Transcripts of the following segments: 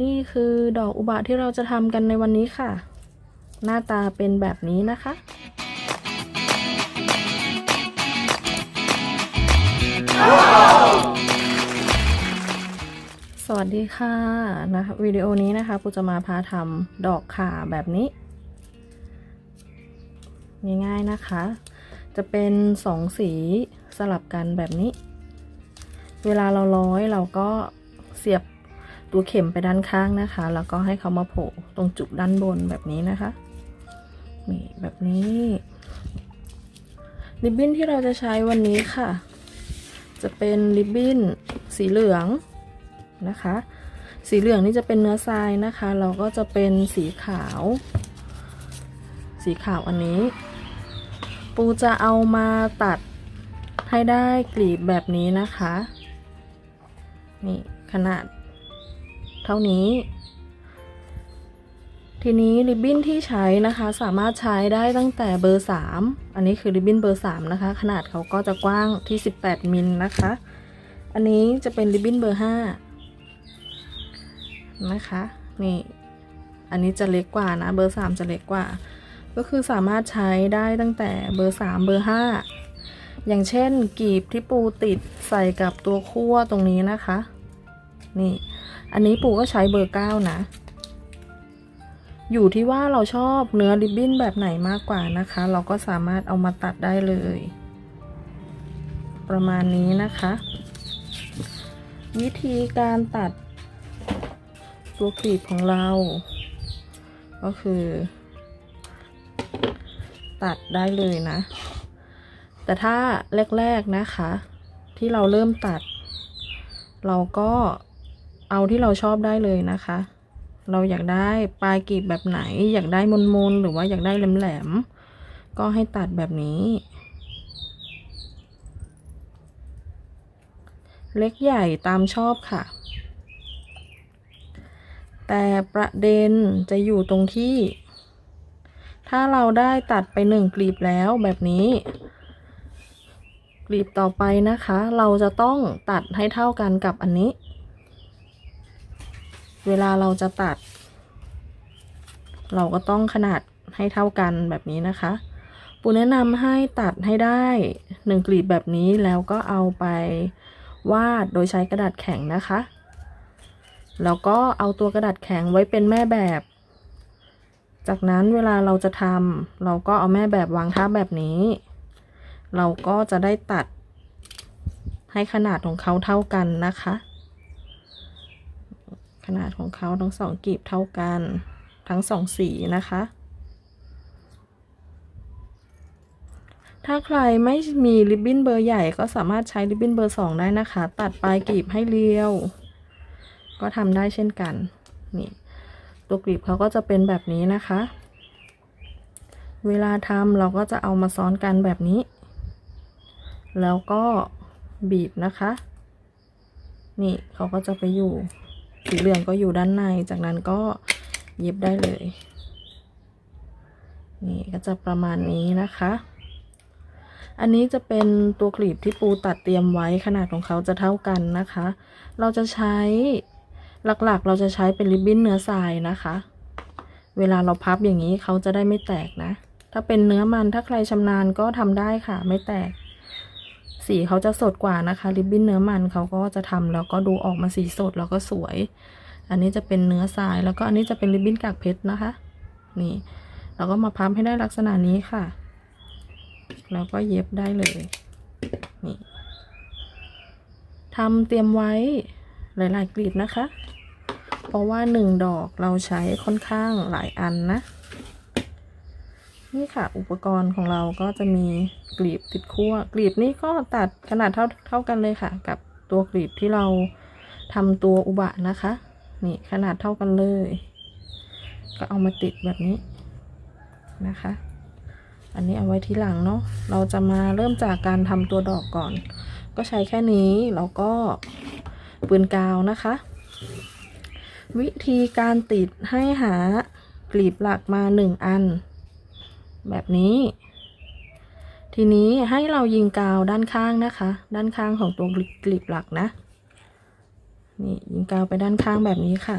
นี่คือดอกอุบะที่เราจะทำกันในวันนี้ค่ะ หน้าตาเป็นแบบนี้นะคะสวัสดีค่ะนะคะวิดีโอนี้นะคะปูจะมาพาทำดอกข่าแบบนี้ ง่ายๆนะคะ จะเป็นสองสีสลับกันแบบนี้ เวลาเราร้อยเราก็เสียบ ตัวเข็มไปด้านข้างนะคะ แล้วก็ให้เขามาโผล่ตรงจุดด้านบนแบบนี้นะคะนี่แบบนี้ริบบิ้นที่เราจะใช้วันนี้ค่ะ จะเป็นริบบิ้นสีเหลืองนะคะ สีเหลืองนี่จะเป็นเนื้อทรายนะคะ เราก็จะเป็นสีขาว สีขาวอันนี้ ปูจะเอามาตัดให้ได้กลีบแบบนี้นะคะ นี่ขนาด เท่านี้ ทีนี้ริบบิ้นที่ใช้นะคะสามารถใช้ได้ตั้งแต่เบอร์ 3 อันนี้คือริบบิ้นเบอร์ 3 นะคะ ขนาดเขาก็จะกว้างที่ 18มิลนะคะ อันนี้จะเป็นริบบิ้นเบอร์ 5 นะคะนี่อันนี้จะเล็กกว่านะเบอร์ 3 จะเล็กกว่า ก็คือสามารถใช้ได้ตั้งแต่เบอร์ 3 เบอร์ 5 อย่างเช่นกีบที่ปูติดใส่กับตัวคั่วตรงนี้นะคะ นี่ อันนี้ปูก็ใช้เบอร์9นะ อยู่ที่ว่าเราชอบเนื้อริบบิ้นแบบไหนมากกว่านะคะ เราก็สามารถเอามาตัดได้เลย ประมาณนี้นะคะ วิธีการตัดตัวกลีบของเรา ก็คือ ตัดได้เลยนะ แต่ถ้าแรก ๆนะคะ ที่เราเริ่มตัด เราก็ เอาที่เราชอบได้เลยนะคะ เราอยากได้ปลายกลีบแบบไหน อยากได้มนๆหรือว่าอยากได้แหลมๆก็ให้ตัดแบบนี้ เล็กใหญ่ตามชอบค่ะ แต่ประเด็นจะอยู่ตรงที่ ถ้าเราได้ตัดไปหนึ่งกลีบแล้วแบบนี้กลีบต่อไปนะคะ เราจะต้องตัดให้เท่ากันกับอันนี้ เวลาเราจะตัด เราก็ต้องขนาดให้เท่ากันแบบนี้นะคะปูแนะนำให้ตัดให้ได้หนึ่งกลีบแบบนี้แล้วก็เอาไปวาดโดยใช้กระดาษแข็งนะคะ แล้วก็เอาตัวกระดาษแข็งไว้เป็นแม่แบบ จากนั้นเวลาเราจะทำเราก็เอาแม่แบบวางทับแบบนี้ เราก็จะได้ตัดให้ขนาดของเขาเท่ากันนะคะ ขนาดของเขาทั้งสองกลีบเท่ากัน ทั้งสองสีนะคะ ถ้าใครไม่มีริบบิ้นเบอร์ใหญ่ก็สามารถใช้ริบบิ้นเบอร์สองได้นะคะ ตัดปลายกลีบให้เรียว ก็ทำได้เช่นกัน นี่ ตัวกลีบเขาก็จะเป็นแบบนี้นะคะ เวลาทำเราก็จะเอามาซ้อนกันแบบนี้ แล้วก็บีบนะคะ นี่เขาก็จะไปอยู่ สีเหลืองก็อยู่ด้านในจากนั้นก็เย็บได้เลย นี่ก็จะประมาณนี้นะคะ อันนี้จะเป็นตัวกลีบที่ปูตัดเตรียมไว้ขนาดของเขาจะเท่ากันนะคะ เราจะใช้หลักๆ เราจะใช้เป็นริบบิ้นเนื้อทรายนะคะ เวลาเราพับอย่างนี้เขาจะได้ไม่แตกนะ ถ้าเป็นเนื้อมันถ้าใครชำนาญก็ทำได้ค่ะ ไม่แตก สีเขาจะสดกว่านะคะ ริบบิ้นเนื้อมันเขาก็จะทำแล้วก็ดูออกมาสีสดแล้วก็สวย อันนี้จะเป็นเนื้อทรายแล้วก็อันนี้จะเป็นริบบิ้นกากเพชรนะคะ นี่เราก็มาพับให้ได้ลักษณะนี้ค่ะ แล้วก็เย็บได้เลยนี่ทำเตรียมไว้หลายๆกลีบนะคะ เพราะว่าหนึ่งดอกเราใช้ค่อนข้างหลายอันนะ นี่ค่ะอุปกรณ์ของเราก็จะมีกลีบติดขั้วกลีบนี่ก็ตัดขนาดเท่าเท่ากันเลยค่ะ กับตัวกลีบที่เราทำตัวอุบะนะคะ นี่ขนาดเท่ากันเลย ก็เอามาติดแบบนี้นะคะ อันนี้เอาไว้ทีหลังเนาะเราจะมาเริ่มจากการทำตัวดอกก่อน ก็ใช้แค่นี้แล้วก็ปืนกาวนะคะ วิธีการติดให้หากลีบหลักมาหนึ่งอัน แบบนี้ ทีนี้ให้เรายิงกาวด้านข้างนะคะ ด้านข้างของตัวกลีบหลักนะ นี่ยิงกาวไปด้านข้างแบบนี้ค่ะ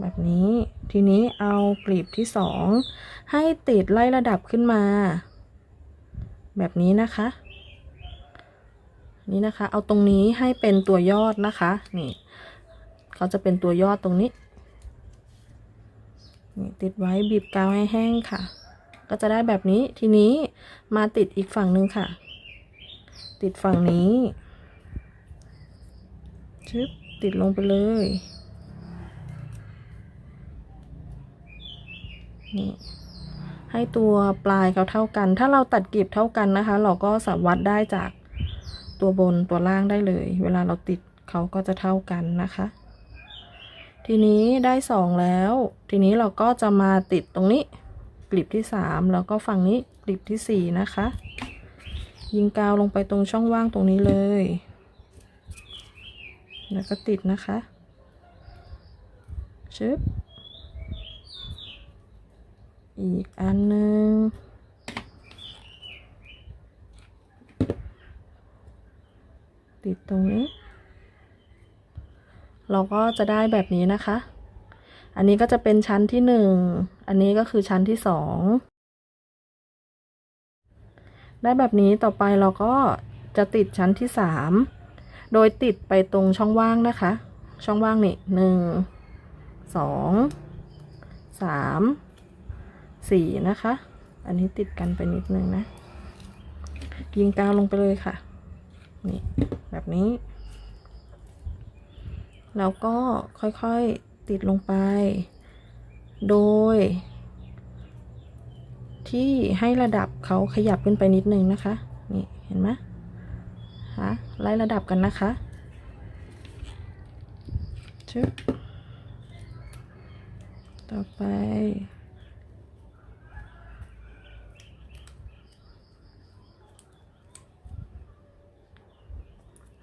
แบบนี้ ทีนี้เอากลีบที่สองให้ติดไล่ระดับขึ้นมา แบบนี้นะคะ นี่นะคะ เอาตรงนี้ให้เป็นตัวยอดนะคะ นี่เขาจะเป็นตัวยอดตรงนี้ นี่ติดไว้บีบกาวให้แห้งค่ะ ก็จะได้แบบนี้ทีนี้มาติดอีกฝั่งหนึ่งค่ะ ติดฝั่งนี้ชึบติดลงไปเลยนี่ให้ตัวปลายเขาเท่ากัน ถ้าเราตัดกลีบเท่ากันนะคะ เราก็สามารถได้จากตัวบนตัวล่างได้เลย เวลาเราติดเขาก็จะเท่ากันนะคะ ทีนี้ได้สองแล้ว ทีนี้เราก็จะมาติดตรงนี้กลีบที่สามแล้วก็ฝั่งนี้กลีบที่สี่นะคะ ยิงกาวลงไปตรงช่องว่างตรงนี้เลย แล้วก็ติดนะคะชึบอีกอันหนึ่งติดตรงนี้ เราก็จะได้แบบนี้นะคะ อันนี้ก็จะเป็นชั้นที่หนึ่ง อันนี้ก็คือชั้นที่สอง ได้แบบนี้ต่อไปเราก็จะติดชั้นที่สาม โดยติดไปตรงช่องว่างนะคะ ช่องว่างนี่หนึ่ง สอง สาม สี่นะคะ อันนี้ติดกันไปนิดนึงนะ ยิงกาวลงไปเลยค่ะ นี่แบบนี้ แล้วก็ค่อยๆติดลงไป โดย ที่ให้ระดับเขาขยับขึ้นไปนิดนึงนะคะ นี่เห็นไหมฮะไล่ระดับกันนะคะชึบต่อไป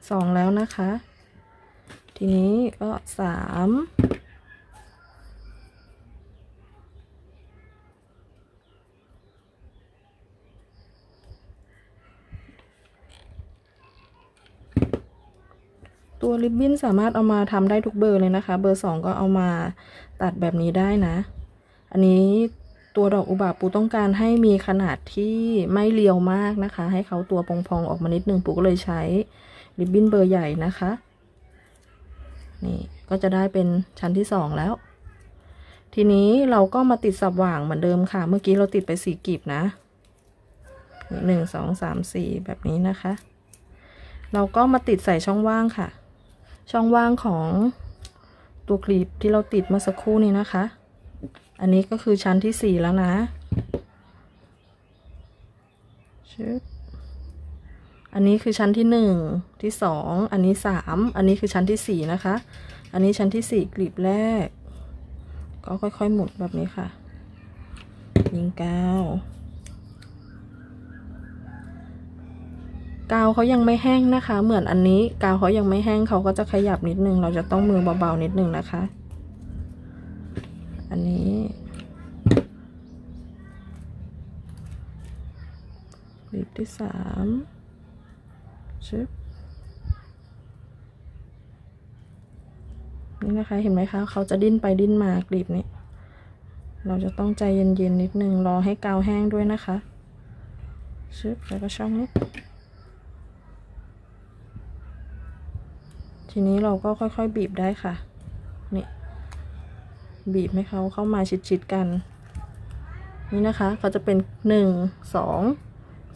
สองแล้วนะคะ ทีนี้ก็สามตัวริบบิ้นสามารถเอามาทำได้ทุกเบอร์เลยนะคะ เบอร์สองก็เอามาตัดแบบนี้ได้นะ อันนี้ตัวดอกอุบาปูต้องการให้มีขนาดที่ไม่เรียวมากนะคะ ให้เขาตัวพองๆออกมานิดนึงปูก็เลยใช้ริบบิ้นเบอร์ใหญ่นะคะ นี่ก็จะได้เป็นชั้นที่สองแล้ว ทีนี้เราก็มาติดสับหว่างเหมือนเดิมค่ะ เมื่อกี้เราติดไปสี่กลีบนะหนึ่งสองสามสี่แบบนี้นะคะ เราก็มาติดใส่ช่องว่างค่ะ ช่องว่างของตัวกลีบที่เราติดเมื่อสักครู่นี้นะคะ อันนี้ก็คือชั้นที่สี่แล้วนะชึบ อันนี้คือชั้นที่หนึ่งที่สองอันนี้สามอันนี้คือชั้นที่สี่นะคะ อันนี้ชั้นที่สี่กลีบแรก ก็ค่อยๆหมุนแบบนี้ค่ะ ยิงกาวกาวเขายังไม่แห้งนะคะ เหมือนอันนี้กาวเขายังไม่แห้งเขาก็จะขยับนิดนึง เราจะต้องมือเบาๆนิดนึงนะคะ อันนี้กลีบที่สาม ชึบนี่นะคะเห็นไหมคะเขาจะดิ้นไปดิ้นมากลีบนี้ เราจะต้องใจเย็นๆนิดนึงรอให้กาวแห้งด้วยนะคะชึบแล้วก็ช่องนี้ทีนี้เราก็ค่อยๆ บีบได้ค่ะนี่บีบให้เขาเข้ามาชิดๆกัน นี่นะคะเขาจะเป็นหนึ่งสอง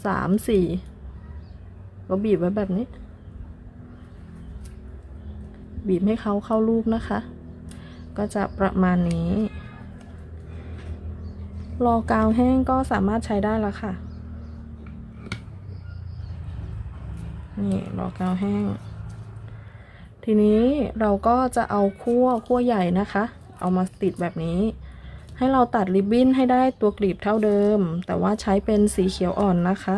สามสี่ ก็บีบไว้แบบนี้ บีบให้เขาเข้าลูกนะคะ ก็จะประมาณนี้ รอกาวแห้งก็สามารถใช้ได้แล้วค่ะ นี่รอกาวแห้ง ทีนี้เราก็จะเอาขั้วขั้วใหญ่นะคะ เอามาติดแบบนี้ให้เราตัดริบบิ้นให้ได้ตัวกลีบเท่าเดิม แต่ว่าใช้เป็นสีเขียวอ่อนนะคะ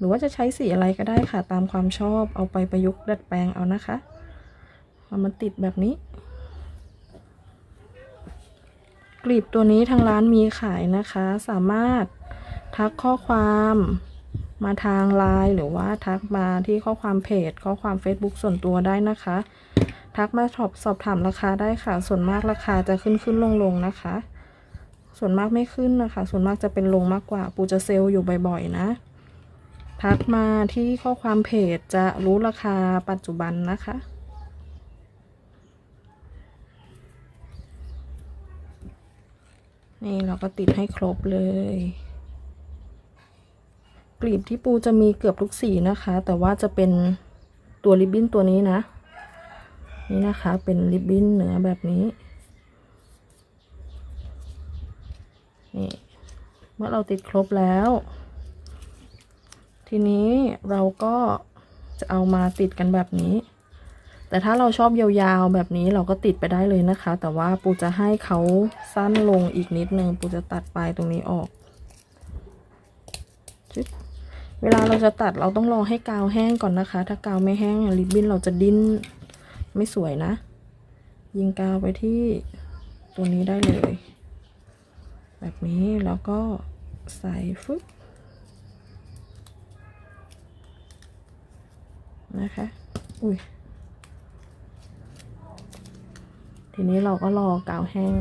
หรือว่าจะใช้สีอะไรก็ได้ค่ะ ตามความชอบเอาไปประยุกต์ดัดแปลงเอานะคะเอามาติดแบบนี้ กลีบตัวนี้ทางร้านมีขายนะคะ สามารถทักข้อความมาทางไลน์หรือว่าทักมาที่ข้อความเพจ ข้อความ Facebook ส่วนตัวได้นะคะ ทักมาสอบสอบถามราคาได้ค่ะ ส่วนมากราคาจะขึ้นขึ้นลงลงนะคะ ส่วนมากไม่ขึ้นนะคะ ส่วนมากจะเป็นลงมากกว่าปูจะเซลล์อยู่บ่อยๆนะ ทักมาที่ข้อความเพจจะรู้ราคาปัจจุบันนะคะ นี่เราก็ติดให้ครบเลย กลีบที่ปูจะมีเกือบทุกสีนะคะ แต่ว่าจะเป็นตัวริบบิ้นตัวนี้นะ นี่นะคะเป็นริบบิ้นเนื้อแบบนี้ นี่ เมื่อเราติดครบแล้ว ทีนี้เราก็จะเอามาติดกันแบบนี้ แต่ถ้าเราชอบยาวๆแบบนี้เราก็ติดไปได้เลยนะคะ แต่ว่าปูจะให้เขาสั้นลงอีกนิดนึงปูจะตัดปลายตรงนี้ออกชึบเวลาเราจะตัดเราต้องรอให้กาวแห้งก่อนนะคะ ถ้ากาวไม่แห้งริบบิ้นเราจะดิ้นไม่สวยนะ ยิงกาวไปที่ตัวนี้ได้เลย แบบนี้แล้วก็ใส่ฟึ๊บ นะคะ อุ้ย ทีนี้เราก็รอกาวแห้ง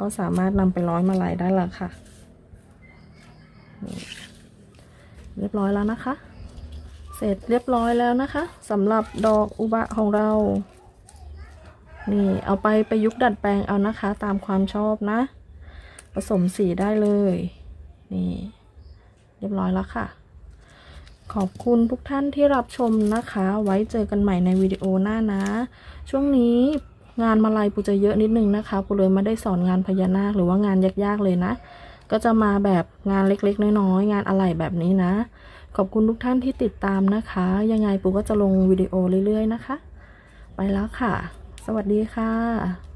ก็สามารถนำไปร้อยมาลัยได้แล้วค่ะ เรียบร้อยแล้วนะคะ เสร็จเรียบร้อยแล้วนะคะสำหรับดอกอุบะของเรา นี่เอาไปประยุกต์ดัดแปลงเอานะคะ ตามความชอบนะ ผสมสีได้เลย นี่ เรียบร้อยแล้วค่ะ ขอบคุณทุกท่านที่รับชมนะคะ ไว้เจอกันใหม่ในวิดีโอหน้านะ ช่วงนี้งานมาลัยปูจะเยอะนิดนึงนะคะปูเลยไม่ได้สอนงานพญานาคหรือว่างานยากๆเลยนะ ก็จะมาแบบงานเล็กๆ น้อยๆ งานอะไหล่แบบนี้นะ ขอบคุณทุกท่านที่ติดตามนะคะ ยังไงปูก็จะลงวิดีโอเรื่อยๆนะคะ ไปแล้วค่ะ สวัสดีค่ะ